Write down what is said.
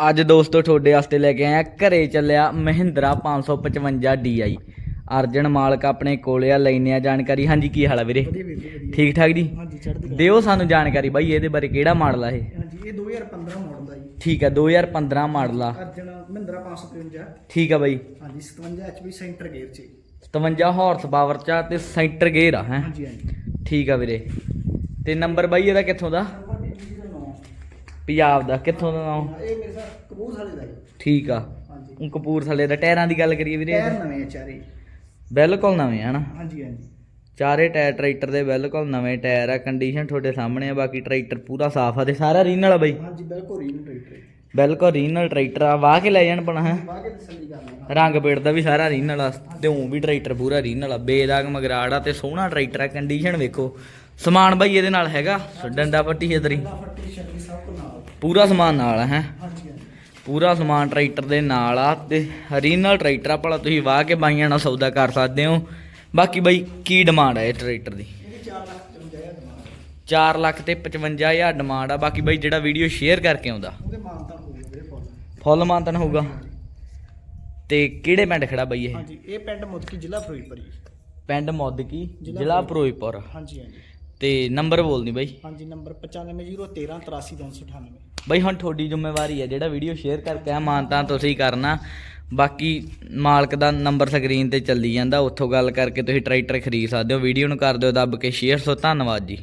ਅੱਜ ਦੋਸਤੋ ਤੁਹਾਡੇ ਵਾਸਤੇ ਲੈ ਕੇ ਆਇਆ ਘਰੇ ਚੱਲਿਆ ਮਹਿੰਦਰਾ 555 DI ਅਰਜਨ ਮਾਲਕ ਆਪਣੇ ਕੋਲੇ ਆ ਲੈਨੇ ਆ ਜਾਣਕਾਰੀ। ਹਾਂਜੀ ਕੀ ਹਾਲ ਆ ਵੀਰੇ? ਠੀਕ ਠਾਕ ਜੀ? ਹਾਂਜੀ ਚੜ੍ਹਦੀ ਕਲਾ। ਦਿਓ ਸਾਨੂੰ ਜਾਣਕਾਰੀ ਬਾਈ ਇਹਦੇ ਬਾਰੇ ਕਿਹੜਾ ਮਾਡਲ ਆ ਇਹ? ਹਾਂਜੀ ਇਹ 2015 ਮਾਡਲ ਦਾ ਜੀ। ਠੀਕ ਆ 2015 ਮਾਡਲ ਆ। ਅਰਜਨ ਮਹਿੰਦਰਾ 553 ਠੀਕ ਆ ਬਾਈ। ਹਾਂਜੀ 57 ਐਚਪੀ ਸੈਂਟਰ ਗੇਅਰ 'ਚ। ਜੀ। 57 ਹਾਰਸ ਪਾਵਰ ਚ ਆ ਤੇ ਸੈਂਟਰ ਗੇਅਰ ਆ ਹੈ? ਹਾਂਜੀ ਹਾਂਜੀ। ਠੀਕ ਆ ਵੀਰੇ। ਤੇ ਨੰਬਰ ਬਾਈ ਇਹਦਾ ਕਿੱਥੋਂ ਦਾ? ਪੰਜਾਬ ਦਾ ਕਿੱਥੋਂ ਦਾ ਨਾਮ? ਇਹ ਮੇਰੇ ਸਾਹ ਕਪੂਰਥਲੇ ਦਾ ਜੀ। ਠੀਕ ਆ। ਹਾਂਜੀ। ਊਂ ਕਪੂਰਥਲੇ ਦਾ ਟਾਇਰਾਂ ਦੀ ਗੱਲ ਕਰੀਏ ਵੀਰੇ ਟਾਇਰ ਨਵੇਂ ਆ ਚਾਰੇ। ਬਿਲਕੁਲ ਨਵੇਂ ਆ ਨਾ। ਹਾਂਜੀ ਹਾਂਜੀ। ਚਾਰੇ ਟਾਇਰ ਟਰੈਕਟਰ ਦੇ ਬਿਲਕੁਲ ਨਵੇਂ ਟਾਇਰ ਆ ਕੰਡੀਸ਼ਨ ਤੁਹਾਡੇ ਸਾਹਮਣੇ ਆ ਬਾਕੀ ਟਰੈਕਟਰ ਪੂਰਾ ਸਾਫ਼ ਆ ਤੇ ਸਾਰਾ ਰੀਨਲ ਆ ਬਾਈ। ਹਾਂਜੀ ਬਿਲਕੁਲ ਰੀਨ ਟਰੈਕਟਰ ਬਿਲਕੁਲ ਰੀਨਲ ਟਰੈਕਟਰ ਆ ਵਾਹ ਕੇ ਲੈ ਜਾਣ ਪਣਾ ਹੈ। ਬਾਅਦ ਕੇ ਤਸੱਲੀ ਕਰ ਲੈਣਾ ਰੰਗ ਪੇੜ ਦਾ ਵੀ ਸਾਰਾ ਰੀਨਲ ਆ ਤੇ ਊਂ ਵੀ ਟਰੈਕਟਰ ਪੂਰਾ ਰੀਨਲ ਆ ਬੇਦਾਗ ਮਗਰਾੜ ਆ ਤੇ ਸੋਹਣਾ ਟਰੈਕਟਰ ਆ ਕੰਡੀਸ਼ਨ ਵੇਖੋ। ਸਮਾਨ ਬਾਈ ਇਹਦੇ ਨਾਲ ਹੈਗਾ ਡੰਡਾ ਪੱਟੀ ਇਧਰੀ ਦਾ ਫੱਟੀ ਛੱਡੀ ਸਭ ਕੁਝ ਨਾਲ। ਪੂਰਾ ਸਮਾਨ ਨਾਲ ਹੈ? ਹਾਂਜੀ ਪੂਰਾ ਸਮਾਨ ਟਰੈਕਟਰ ਦੇ ਨਾਲ ਆ ਤੇ ਰੀਨਲ ਟਰੈਕਟਰ ਆ ਭਲਾ ਤੁਸੀਂ ਵਾਹ ਕੇ ਬਾਈਆਂ ਨਾਲ ਸੌਦਾ ਕਰ ਸਕਦੇ ਹੋ। ਬਾਕੀ ਬਾਈ ਕੀ ਡਿਮਾਂਡ ਆ ਇਹ ਟਰੈਕਟਰ ਦੀ? ਇਹਦੀ 4 ਲੱਖ 55 ਹਜ਼ਾਰ ਡਿਮਾਂਡ 4 ਲੱਖ ਤੇ 55000 ਡਿਮਾਂਡ ਆ ਬਾਕੀ ਬਾਈ ਜਿਹੜਾ ਵੀਡੀਓ ਸ਼ੇਅਰ ਕਰਕੇ ਆਉਂਦਾ। ਫੁੱਲ। ਮਾਨਤਨ ਹੋਊਗਾ। ਤੇ ਕਿਹੜੇ ਪਿੰਡ ਖੜਾ ਬਾਈ ਇਹ? ਹਾਂਜੀ ਇਹ ਪਿੰਡ ਮੁਦਕੀ ਜ਼ਿਲ੍ਹਾ ਫਿਰੋਜ਼ਪੁਰ ਜੀ। ਪਿੰਡ ਮੌਦਕੀ ਜ਼ਿਲ੍ਹਾ ਫਿਰੋਜ਼ਪੁਰ। ਹਾਂਜੀ ਹਾਂਜੀ। ਤੇ ਨੰਬਰ ਬੋਲਨੀ ਬਾਈ। ਹਾਂਜੀ ਨੰਬਰ 950113 83298 ਬਈ ਹੁਣ ਤੁਹਾਡੀ ਜ਼ਿੰਮੇਵਾਰੀ ਹੈ ਜਿਹੜਾ ਵੀਡੀਓ ਸ਼ੇਅਰ ਕਰਕੇ ਆ ਮਾਨਤਾ ਤੁਸੀਂ ਕਰਨਾ। ਬਾਕੀ ਮਾਲਕ ਦਾ ਨੰਬਰ ਸਕਰੀਨ ਤੇ ਚੱਲੀ ਜਾਂਦਾ, ਉੱਥੋਂ ਗੱਲ ਕਰਕੇ ਤੁਸੀਂ ਟਰੈਕਟਰ ਖਰੀਦ ਸਕਦੇ ਹੋ। ਵੀਡੀਓ ਨੂੰ ਕਰ ਦਿਓ ਦੱਬ ਕੇ ਸ਼ੇਅਰ ਸੋ ਧੰਨਵਾਦ ਜੀ।